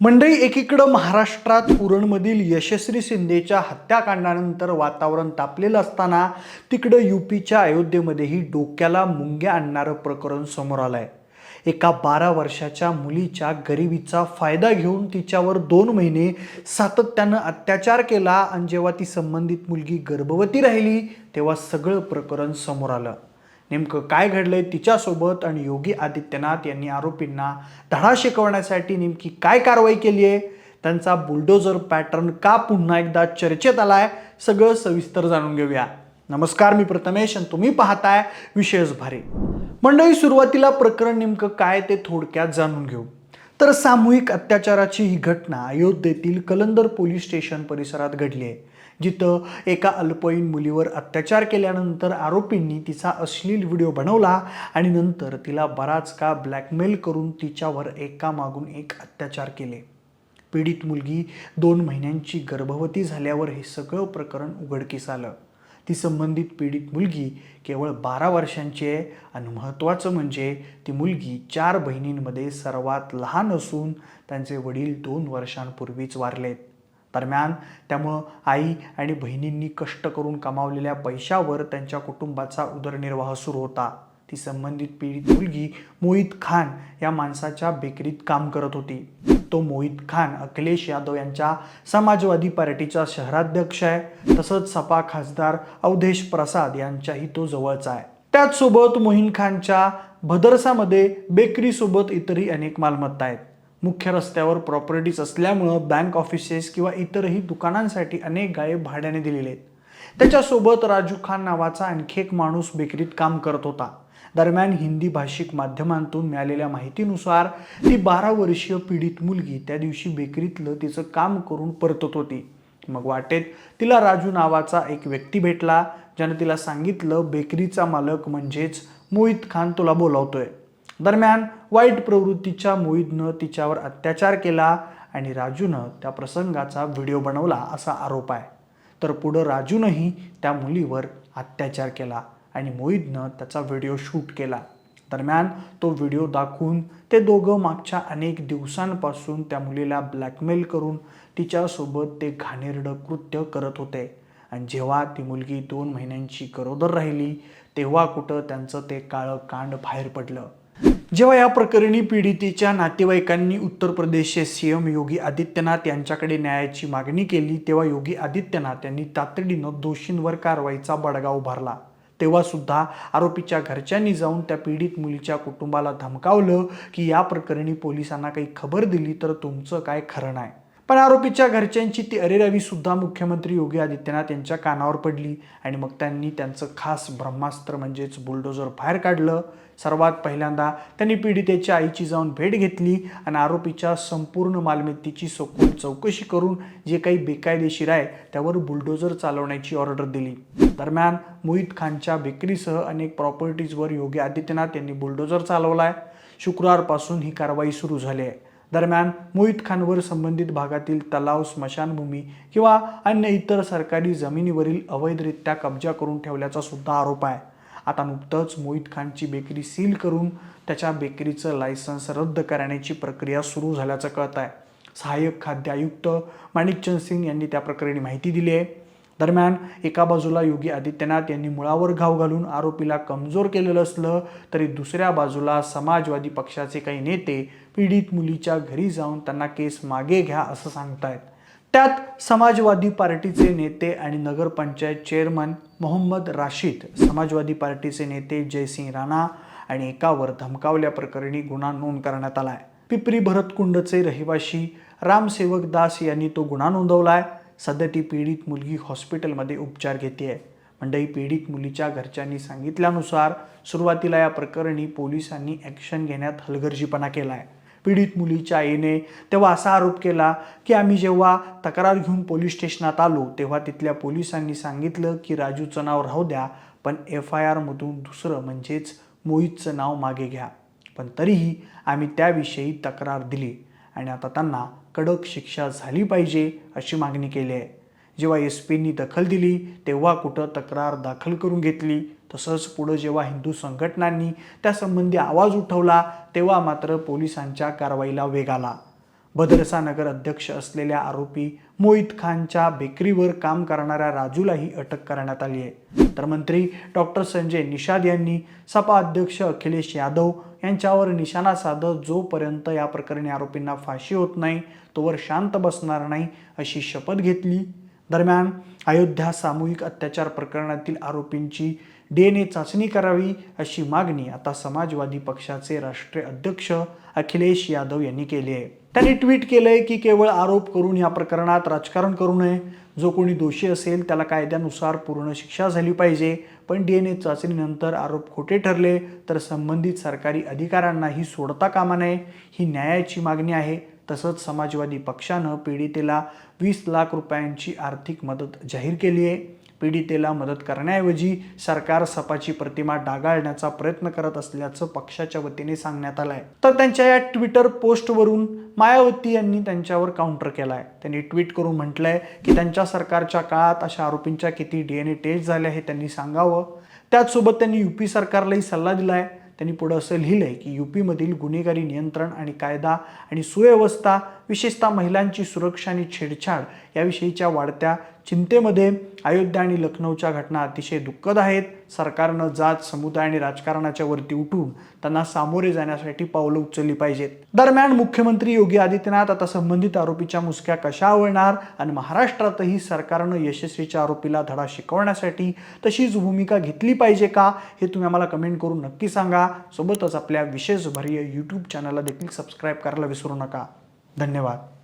मंडई एकीकडं महाराष्ट्रात उरणमधील यशस्वी शिंदेच्या हत्याकांडानंतर वातावरण तापलेलं असताना तिकडं युपीच्या अयोध्येमध्येही डोक्याला मुंग्या आणणारं प्रकरण समोर आलंय. एका बारा वर्षाच्या मुलीच्या गरिबीचा फायदा घेऊन तिच्यावर दोन महिने सातत्यानं अत्याचार केला आणि जेव्हा ती संबंधित मुलगी गर्भवती राहिली तेव्हा सगळं प्रकरण समोर आलं. नेमकं काय घडलंय तिच्यासोबत आणि योगी आदित्यनाथ यांनी आरोपींना धडा शिकवण्यासाठी नेमकी काय कारवाई केली आहे? त्यांचा बुलडोजर पॅटर्न का पुन्हा एकदा चर्चेत आलाय? सगळं सविस्तर जाणून घेऊया. नमस्कार मी प्रथमेश आणि तुम्ही पाहताय विशेष भारी. मंडळी सुरुवातीला प्रकरण नेमकं काय ते थोडक्यात जाणून घेऊ. तर सामूहिक अत्याचाराची ही घटना अयोध्येतील कलंदर पोलीस स्टेशन परिसरात घडली आहे. जिथं एका अल्पवयीन मुलीवर अत्याचार केल्यानंतर आरोपींनी तिचा अश्लील व्हिडिओ बनवला आणि नंतर तिला बराच काळ ब्लॅकमेल करून तिच्यावर एकामागून एक अत्याचार केले. पीडित मुलगी दोन महिन्यांची गर्भवती झाल्यावर हे सगळं प्रकरण उघडकीस आलं. ती संबंधित पीडित मुलगी केवळ बारा वर्षांची आहे आणि महत्त्वाचं म्हणजे ती मुलगी चार बहिणींमध्ये सर्वात लहान असून त्यांचे वडील दोन वर्षांपूर्वीच वारलेत. दरम्यान त्यामुळं आई आणि बहिणींनी कष्ट करून कमावलेल्या पैशावर त्यांच्या कुटुंबाचा उदरनिर्वाह सुरू होता. ती संबंधित पीडित मुलगी मोहित खान या माणसाच्या बेकरीत काम करत होती. तो मोहित खान अखिलेश यादव यांच्या समाजवादी पार्टीचा शहराध्यक्ष आहे. तसंच सपा खासदार अवधेश प्रसाद यांच्याही तो जवळचा आहे. त्याचसोबत मोहिन खानच्या भदरसामध्ये बेकरीसोबत इतरही अनेक मालमत्ता आहेत. मुख्य रस्त्यावर प्रॉपर्टीज असल्यामुळं बँक ऑफिसेस किंवा इतरही दुकानांसाठी अनेक गाळे भाड्याने दिलेले आहेत. त्याच्यासोबत राजू खान नावाचा आणखी एक माणूस बेकरीत काम करत होता. दरम्यान हिंदी भाषिक माध्यमांतून मिळालेल्या माहितीनुसार ती बारा वर्षीय पीडित मुलगी त्या दिवशी बेकरीतलं तिचं काम करून परतत होती. मग वाटेत तिला राजू नावाचा एक व्यक्ती भेटला ज्यानं तिला सांगितलं बेकरीचा मालक म्हणजेच मोहित खान तुला बोलावतोय. दरम्यान वाईट प्रवृत्तीच्या मोहितनं तिच्यावर अत्याचार केला आणि राजूनं त्या प्रसंगाचा व्हिडिओ बनवला असा आरोप आहे. तर पुढं राजूनही त्या मुलीवर अत्याचार केला आणि मोहितनं त्याचा व्हिडिओ शूट केला. दरम्यान तो व्हिडिओ दाखवून ते दोघं मागच्या अनेक दिवसांपासून त्या मुलीला ब्लॅकमेल करून तिच्यासोबत ते घाणेरडं कृत्य करत होते. आणि जेव्हा ती मुलगी दोन महिन्यांची गरोदर राहिली तेव्हा कुठं त्यांचं ते काळं कांड बाहेर पडलं. जेव्हा या प्रकरणी पीडितेच्या नातेवाईकांनी उत्तर प्रदेशचे सीएम योगी आदित्यनाथ यांच्याकडे न्यायाची मागणी केली तेव्हा योगी आदित्यनाथ यांनी तातडीनं दोषींवर कारवाईचा बडगा उभारला. तेव्हा सुद्धा आरोपीच्या घरच्यांनी जाऊन त्या पीडित मुलीच्या कुटुंबाला धमकावलं की या प्रकरणी पोलिसांना काही खबर दिली तर तुमचं काय खरं नाही. पण आरोपीच्या घरच्यांची ती अरेरावी सुद्धा मुख्यमंत्री योगी आदित्यनाथ यांच्या कानावर पडली आणि मग त्यांनी त्यांचं खास ब्रह्मास्त्र म्हणजेच बुलडोजर बाहेर काढलं. सर्वात पहिल्यांदा त्यांनी पीडितेच्या आईची जाऊन भेट घेतली आणि आरोपीच्या संपूर्ण मालमत्तेची सखोल चौकशी करून जे काही बेकायदेशीर आहे त्यावर बुलडोजर चालवण्याची ऑर्डर दिली. दरम्यान मोहित खानच्या बेकरीसह अनेक प्रॉपर्टीजवर योगी आदित्यनाथ यांनी बुलडोजर चालवला आहे शुक्रवारपासून ही कारवाई सुरू झाली आहे. दरम्यान मोहित खानवर संबंधित भागातील तलाव स्मशानभूमी किंवा अन्य इतर सरकारी जमिनीवरील अवैधरित्या कब्जा करून ठेवल्याचा सुद्धा आरोप आहे. आता नुकतंच मोहित खानची बेकरी सील करून त्याच्या बेकरीचं लायसन्स रद्द करण्याची प्रक्रिया सुरू झाल्याचं कळत आहे. सहाय्यक खाद्य आयुक्त माणिकचंद सिंग यांनी त्या प्रकरणी माहिती दिली आहे. दरम्यान एका बाजूला योगी आदित्यनाथ यांनी मुळावर घाव घालून आरोपीला कमजोर केलेलं असलं तरी दुसऱ्या बाजूला समाजवादी पक्षाचे काही नेते पीडित मुलीच्या घरी जाऊन त्यांना केस मागे घ्या असं सांगतायत. त्यात समाजवादी पार्टीचे नेते आणि नगरपंचायत चेअरमन मोहम्मद राशीद समाजवादी पार्टीचे नेते जयसिंग राणा आणि एकावर धमकावल्याप्रकरणी गुन्हा नोंद करण्यात आला आहे पिपरी भरतकुंडचे रहिवाशी रामसेवक दास यांनी तो गुन्हा नोंदवला आहे सध्या ती पीडित मुलगी हॉस्पिटलमध्ये उपचार घेते आहे. मंडई पीडित मुलीच्या घरच्यांनी सांगितल्यानुसार सुरुवातीला या प्रकरणी पोलिसांनी ॲक्शन घेण्यात हलगर्जीपणा केला आहे. पीडित मुलीच्या आईने तेव्हा असा आरोप केला की आम्ही जेव्हा तक्रार घेऊन पोलीस स्टेशनात आलो तेव्हा तिथल्या पोलिसांनी सांगितलं की राजूचं नाव राहू द्या पण एफ आय आरमधून दुसरं म्हणजेच मोहितचं नाव मागे घ्या. पण तरीही आम्ही त्याविषयी तक्रार दिली. आणि आता त्यांना कडक शिक्षा झाली पाहिजे अशी मागणी केली आहे. जेव्हा एस पींनी दखल दिली तेव्हा कुठं तक्रार दाखल करून घेतली तसंच पुढं जेव्हा हिंदू संघटनांनी त्यासंबंधी आवाज उठवला तेव्हा मात्र पोलिसांच्या कारवाईला वेग आला. बदरसा नगर अध्यक्ष असलेल्या आरोपी मोहित खानच्या बेकरीवर काम करणाऱ्या राजूलाही अटक करण्यात आली आहे. तर मंत्री डॉक्टर संजय निषाद यांनी सपा अध्यक्ष अखिलेश यादव यांच्यावर निशाणा साधत जोपर्यंत या प्रकरणी आरोपींना फाशी होत नाही तोवर शांत बसणार नाही अशी शपथ घेतली. दरम्यान अयोध्या सामूहिक अत्याचार प्रकरणातील आरोपींची डी एन ए चाचणी करावी अशी मागणी आता समाजवादी पक्षाचे राष्ट्रीय अध्यक्ष अखिलेश यादव यांनी केली आहे. त्यांनी ट्विट केलंय की केवळ आरोप करून या प्रकरणात राजकारण करू नये. जो कोणी दोषी असेल त्याला कायद्यानुसार पूर्ण शिक्षा झाली पाहिजे. पण डी एन ए चाचणीनंतर आरोप खोटे ठरले तर संबंधित सरकारी अधिकाऱ्यांनाही सोडता कामा नये ही न्यायाची मागणी आहे. तसंच समाजवादी पक्षानं पीडितेला वीस लाख रुपयांची आर्थिक मदत जाहीर केली आहे पीडितेला मदत करण्याऐवजी सरकार सपाची प्रतिमा डागाळण्याचा प्रयत्न करत असल्याचं पक्षाच्या वतीने सांगण्यात आलं आहे तर त्यांच्या या ट्विटर पोस्टवरून मायावती यांनी त्यांच्यावर काउंटर केला आहे त्यांनी ट्विट करून म्हटलंय की त्यांच्या सरकारच्या काळात अशा आरोपींच्या किती डी एन ए टेस्ट झाल्या हे त्यांनी सांगावं. त्याचसोबत त्यांनी युपी सरकारलाही सल्ला दिला आहे त्यांनी पुढं असं लिहिलंय की युपीमधील गुन्हेगारी नियंत्रण आणि कायदा आणि सुव्यवस्था विशेषतः महिलांची सुरक्षा आणि छेडछाड याविषयीच्या वाढत्या चिंतेमध्ये अयोध्या आणि लखनौच्या घटना अतिशय दुःखद आहेत. सरकारनं जात समुदाय आणि राजकारणाच्या वरती उठून त्यांना सामोरे जाण्यासाठी पावलं उचलली पाहिजेत. दरम्यान मुख्यमंत्री योगी आदित्यनाथ आता संबंधित आरोपीच्या मुसक्या कशा आवळणार आणि महाराष्ट्रातही सरकारनं यशस्वीच्या आरोपीला धडा शिकवण्यासाठी तशीच भूमिका घेतली पाहिजे का हे तुम्ही आम्हाला कमेंट करून नक्की सांगा. सोबतच आपल्या विशेष भरीय यूट्यूब चॅनलला देखील सबस्क्राईब करायला विसरू नका. धन्यवाद.